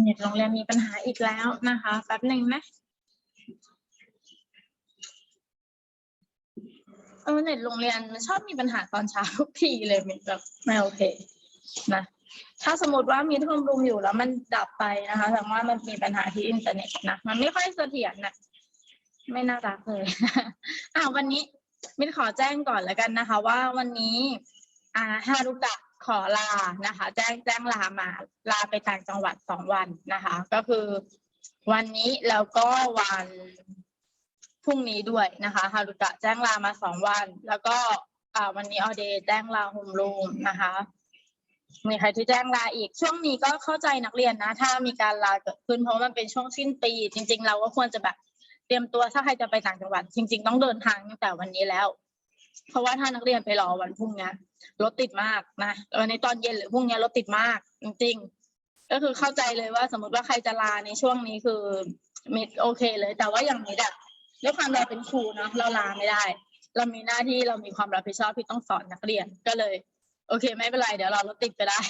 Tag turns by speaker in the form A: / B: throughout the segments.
A: เน็ตโรงเรียนมีปัญหาอีกแล้วนะคะแป๊บหนึ่งนะเออเน็ตโรงเรียนมันชอบมีปัญหาตอนเช้าทุกทีเลยมันแบบไม่โอเคนะถ้าสมมติว่ามีทุ่มรุมอยู่แล้วมันดับไปนะคะแสดงว่ามันมีปัญหาที่อินเทอร์เน็ตนะมันไม่ค่อยเสถียรนะไม่น่ารักเลยอ่าวันนี้มินขอแจ้งก่อนแล้วกันนะคะ ว่าวันนี้อ่าฮารุกะ ขอลานะคะ แจ้งแจ้งลามาลาไปต่างจังหวัดสองวันนะคะ ก็คือวันนี้แล้วก็วันพรุ่งนี้ด้วยนะคะฮารุกะแจ้งลามาสองวัน แล้วก็วันนี้ออเดย์แจ้งลาโฮมรูมนะคะ มีใครที่แจ้งลาอีกช่วงนี้ก็เข้าใจนักเรียนนะ ถ้ามีการลาเกิดขึ้นเพราะมันเป็นช่วงสิ้นปี จริง ๆ เราก็ควรจะแบบเตรียมตัวถ้าใครจะไปต่างจังหวัด จริง ๆ ต้องเดินทางตั้งแต่วันนี้แล้ว เพราะว่าถ้านักเรียนไปรอวันพรุ่งนี้รถติดมากนะวันนี้ตอนเย็นหรือพรุ่งนี้รถติดมาก จริงๆ ก็คือเข้าใจเลยว่าสมมติว่าใครจะลาในช่วงนี้คือมิดโอเคเลย แต่ว่าอย่างนี้อะด้วยความเราเป็นครูเนาะเราลาไม่ได้ เรามีหน้าที่เรามีความรับผิดชอบที่ต้องสอนนักเรียนก็เลย โอเค ไม่เป็นไรเดี๋ยวเรารถติดก็ได้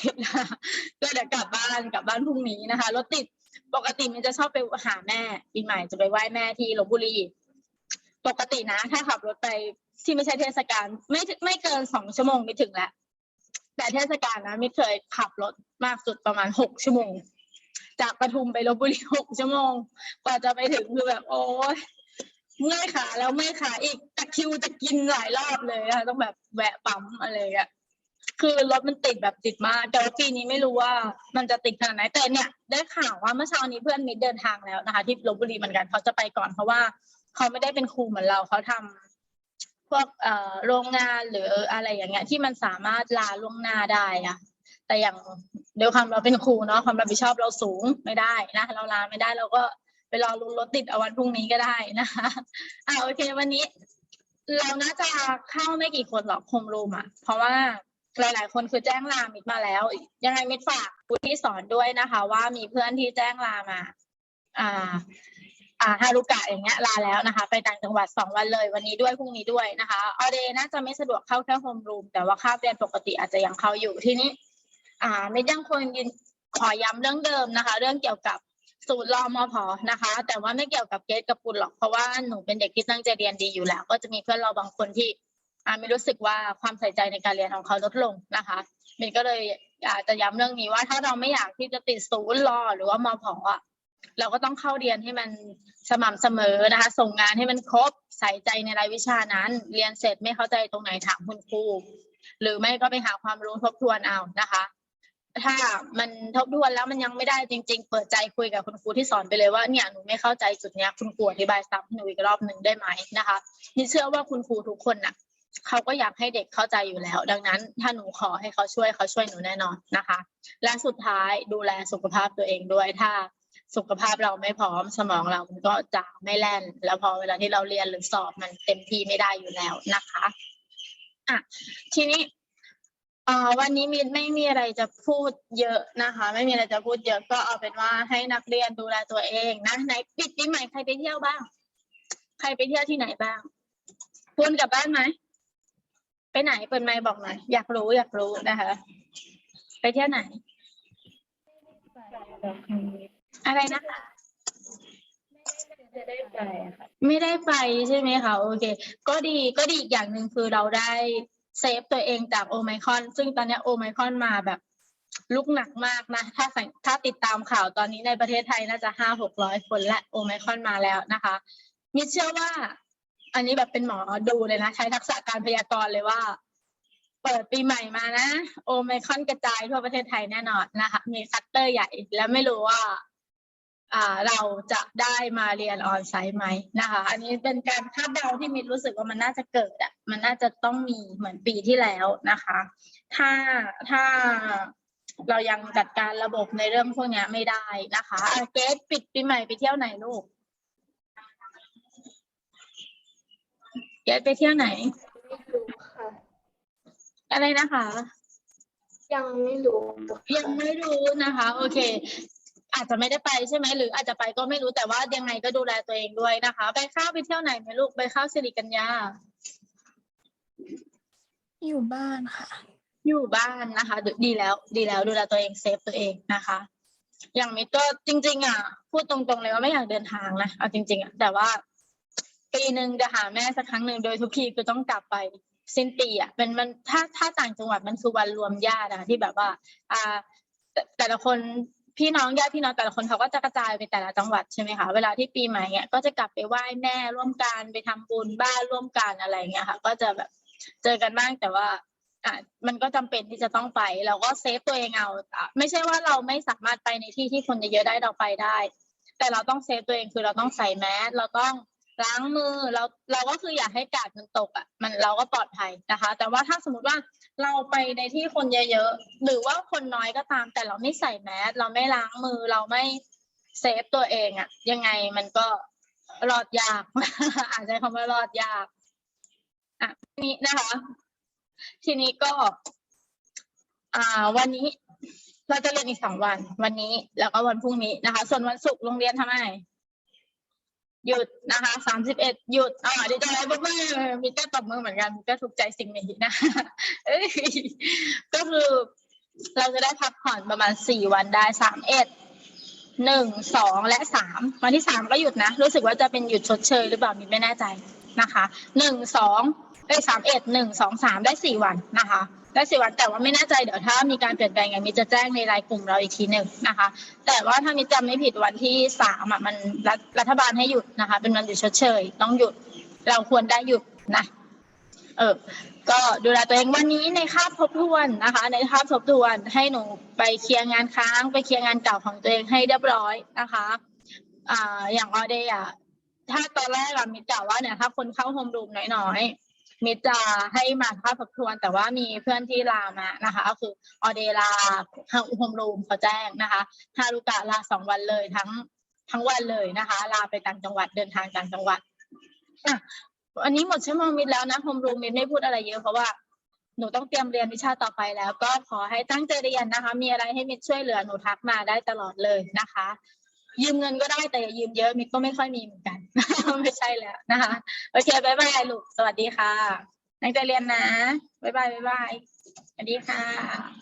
A: ก็เดี๋ยวกลับบ้านกลับบ้านพรุ่งนี้นะคะรถติดปกติมันจะชอบไปหาแม่ปีใหม่จะไปไหว้แม่ที่ลบบุรีปกตินะ ถ้าขับรถไป ที่ไม่ใช่เทศกาลไม่ไม่เกินสองชั่วโมงไม่ถึงแล้วแต่เทศกาลนะไม่เคยขับรถมากสุดประมาณหกชั่วโมง จากปทุมไปลบบุรีหกชั่วโมง กว่าจะไปถึงคือแบบ โอ้ยเมื่อยขาแล้วเมื่อยขาอีกตะคิวจะกินหลายรอบเลยนะต้องแบบแวะปั๊มอะไรอย่างเงี้ยคือรถมันติดแบบติดมากแต่ว่าปีนี้ไม่รู้ว่ามันจะติดขนาดไหนแต่เนี่ยได้ข่าวว่าเมื่อเช้านี้เพื่อนมิตรเดินทางแล้วนะคะ ที่ลบบุรีเหมือนกันเขาจะไปก่อนเพราะว่าเขาไม่ได้เป็นครูเหมือนเราเขาทำ พวกเอ่อโรงงานหรืออะไรอย่างเงี้ยที่มันสามารถลาล่วงหน้าได้อะแต่อย่างเดี๋ยวความเราเป็นครูเนาะความรับผิดชอบเราสูงไม่ได้นะเราลาไม่ได้เราก็ไปรอลุนรถติดเอาวันพรุ่งนี้ก็ได้นะคะอ่าโอเค วันนี้ เราน่าจะเข้าไม่กี่คนหรอกโฮมรูมอะ เพราะว่าหลายๆคนคือแจ้งลามิดมาแล้ว ยังไงมิดฝากผู้ที่สอนด้วยนะคะ ว่ามีเพื่อนที่แจ้งลามา อ่า อ่าฮารุกะอย่างเงี้ยลาแล้วนะคะ ไปต่างจังหวัดสองวันเลย วันนี้ด้วยพรุ่งนี้ด้วยนะคะออเดย์น่าจะไม่สะดวกเข้าแค่โฮมรูมแต่ว่าคาบเรียนปกติอาจจะยังเข้าอยู่ทีนี้ อ่ามิดยังควรยืนขอย้ำเรื่องเดิมนะคะ เรื่องเกี่ยวกับสูตรรอมอพอนะคะ แต่ว่าไม่เกี่ยวกับเกรดกับปุณหรอกเพราะว่าหนูเป็นเด็กที่ตั้งใจเรียนดีอยู่แล้ว ก็จะมีเพื่อนเราบางคนที่อ่าไม่รู้สึกว่าความใส่ใจในการเรียนของเขาลดลงนะคะมินก็เลยอากจะย้ำเรื่องนี้ว่าถ้าเราไม่อยากที่จะติดศูนย์รอหรือว่ามพอะ เราก็ต้องเข้าเรียนให้มันสม่ำเสมอนะคะ ส่งงานให้มันครบใส่ใจในรายวิชานั้น เรียนเสร็จไม่เข้าใจตรงไหนถามคุณครูหรือไม่ก็ไปหาความรู้ทบทวนเอานะคะ ถ้ามันทบทวนแล้วมันยังไม่ได้จริง ๆ เปิดใจคุยกับคุณครูที่สอนไปเลยว่าเนี่ยหนูไม่เข้าใจจุดเนี้ยคุณครูอธิบายซ้ำให้หนูอีกรอบหนึ่งได้ไหมนะคะนี่เชื่อว่าคุณครูทุกคนน่ะเขาก็อยากให้เด็กเข้าใจอยู่แล้ว ดังนั้น ถ้าหนูขอให้เขาช่วยเขาช่วยหนูแน่นอนนะคะ และสุดท้ายดูแลสุขภาพตัวเองด้วยถ้า สุขภาพเราไม่พร้อมสมองเรามันก็จะไม่แล่น แล้วพอเวลาที่เราเรียนหรือสอบมันเต็มที่ไม่ได้อยู่แล้วนะคะอะทีนี้อ่าวันนี้มีไม่มีอะไรจะพูดเยอะนะคะ ไม่มีอะไรจะพูดเยอะก็เอาเป็นว่าให้นักเรียนดูแลตัวเองนะไหนปิดปีใหม่ใครไปเที่ยวบ้าง ใครไปเที่ยวที่ไหนบ้างพูนกลับบ้านไหมไปไหนเปิดไมค์บอกหน่อยอยากรู้อยากรู้นะคะ ไปเที่ยวไหน อะไรนะคะ
B: จะได้ไปอะค่ะ
A: ไม่ได้ไปใช่ไหมคะโอเค ก็ดีก็ดีอีกอย่างหนึ่งคือเราได้เซฟตัวเองจากโอไมครอน ซึ่งตอนเนี้ยโอไมครอนมาแบบลุกหนักมากนะ ถ้าสังถ้าติดตามข่าวตอนนี้ในประเทศไทยน่าจะห้าหกร้อยคนและโอไมครอนมาแล้วนะคะมิเชื่อว่า อันนี้แบบเป็นหมอดูเลยนะ ใช้ทักษะการพยากรณ์เลยว่า เปิดปีใหม่มานะ โอไมครอนกระจายทั่วประเทศไทยแน่นอนนะคะ มีคัตเตอร์ใหญ่ แล้วไม่รู้ว่าอ่า เราจะได้มาเรียนออนไซต์ไหมนะคะ อันนี้เป็นการคาดเดาที่มินรู้สึกว่ามันน่าจะเกิดอะมันน่าจะต้องมีเหมือนปีที่แล้วนะคะ ถ้าถ้าเรายังจัดการระบบในเรื่องพวกเนี้ยไม่ได้นะคะอะเกสปิดปีใหม่ไปเที่ยวไหนลูกเกสไปเที่ยวไหน
B: ไม่รู้ค่ะ
A: อะไรนะคะ
B: ยังไม่รู้
A: ยังไม่รู้นะคะ โอเค อาจจะไม่ได้ไปใช่ไหมหรืออาจจะไปก็ไม่รู้แต่ว่ายังไงก็ดูแลตัวเองด้วยนะคะ ไปข้าวไปเที่ยวไหนไหมลูกไปข้าวสิริกัญญา
C: อยู่บ้านค่ะ
A: อยู่บ้านนะคะดีแล้วดีแล้วดูแลตัวเองเซฟตัวเองนะคะ อย่างมิตรก็จริง ๆ อะ พูดตรงๆเลยว่าไม่อยากเดินทางนะเอาจริง ๆอะแต่ว่าปีหนึ่งจะหาแม่สักครั้งหนึ่งโดยทุกทีคือต้องกลับไปสิ้นปีอะเป็นมันถ้าถ้าต่างจังหวัดมันคือวันรวมญาติอะที่แบบว่า อ่า แต่แต่ละคน พี่น้องญาติพี่น้องแต่ละคนเขาก็จะกระจายไปแต่ละจังหวัดใช่ไหมคะเวลาที่ปีใหม่เนี่ยก็จะกลับไปไหว้แม่ร่วมกันไปทำบุญบ้านร่วมกันอะไรเงี้ยค่ะ ก็จะแบบเจอกันบ้างแต่ว่าอะมันก็จำเป็นที่จะต้องไปเราก็เซฟตัวเองเอาไม่ใช่ว่าเราไม่สามารถไปในที่ที่คนเยอะๆได้เราไปได้ แต่เราต้องเซฟตัวเองคือเราต้องใส่แมสเราต้องล้างมือเราเราก็คืออยากให้กาดมันตกอะมันเราก็ปลอดภัยนะคะ แต่ว่าถ้าสมมติว่า เราไปในที่คนเยอะๆหรือว่าคนน้อยก็ตาม แต่เราไม่ใส่แมสเราไม่ล้างมือเราไม่เซฟตัวเองอะยังไงมันก็รอดยาก อาจจะคำว่ารอดยากอะทีนี้นะคะ ทีนี้ก็ อ่า วันนี้เราจะเรียนอีกสองวัน วันนี้แล้วก็วันพรุ่งนี้นะคะ ส่วนวันศุกร์โรงเรียนทำไม หยุดนะคะสามสิบเอ็ดหยุดอ่าดีใจมากๆมีก็ตบมือเหมือนกันมีก็ถูกใจสิ่งนี้นะเอ้ยก็คือเราจะได้พักผ่อนประมาณสี่วันได้สามเอ็ดหนึ่งสองและสามวันที่สามก็หยุดนะ รู้สึกว่าจะเป็นหยุดชดเชยหรือเปล่ามินไม่แน่ใจนะคะหนึ่งสองเอ้สามเอ็ดหนึ่งสองสามได้สี่วันนะคะ ได้สี่วันแต่ว่าไม่แน่ใจเดี๋ยวถ้ามีการเปลี่ยนแปลงอย่างนี้จะแจ้งในรายกลุ่มเราอีกทีหนึ่งนะคะ แต่ว่าถ้ามิจำไม่ผิดวันที่สามอะมันรัฐรัฐบาลให้หยุดนะคะ เป็นวันหยุดชดเชย ต้องหยุด เราควรได้หยุดนะเออก็ดูแลตัวเองวันนี้ในคาบทบทวนนะคะ ในคาบทบทวนให้หนูไปเคลียร์งานค้างไปเคลียร์งานเก่าของตัวเองให้เรียบร้อยนะคะอ่าอย่างออเดย์อะถ้าตอนแรกอะมิจกะว่าเนี่ยถ้าคนเข้าโฮมรูมน้อยๆ มิจจะให้มาค่าทบทวน แต่ว่ามีเพื่อนที่ลามานะคะ ก็คือออเดย์ลาโฮมรูมเขาแจ้งนะคะฮารุกะลาสองวันเลยทั้งทั้งวันเลยนะคะ ลาไปต่างจังหวัดเดินทางต่างจังหวัดอะวันนี้หมดชั่วโมงมิดแล้วนะโฮมรูมมิดไม่พูดอะไรเยอะเพราะว่าหนูต้องเตรียมเรียนวิชาต่อไปแล้ว ก็ขอให้ตั้งใจเรียนนะคะ มีอะไรให้มิดช่วยเหลือหนูทักมาได้ตลอดเลยนะคะ ยืมเงินก็ได้แต่อย่ายืมเยอะมิกก็ไม่ค่อยมีเหมือนกัน ไม่ใช่แล้วนะคะ โอเคบายบายลูกสวัสดีค่ะตั้งใจเรียนนะบายบายบายบายสวัสดีค่ะ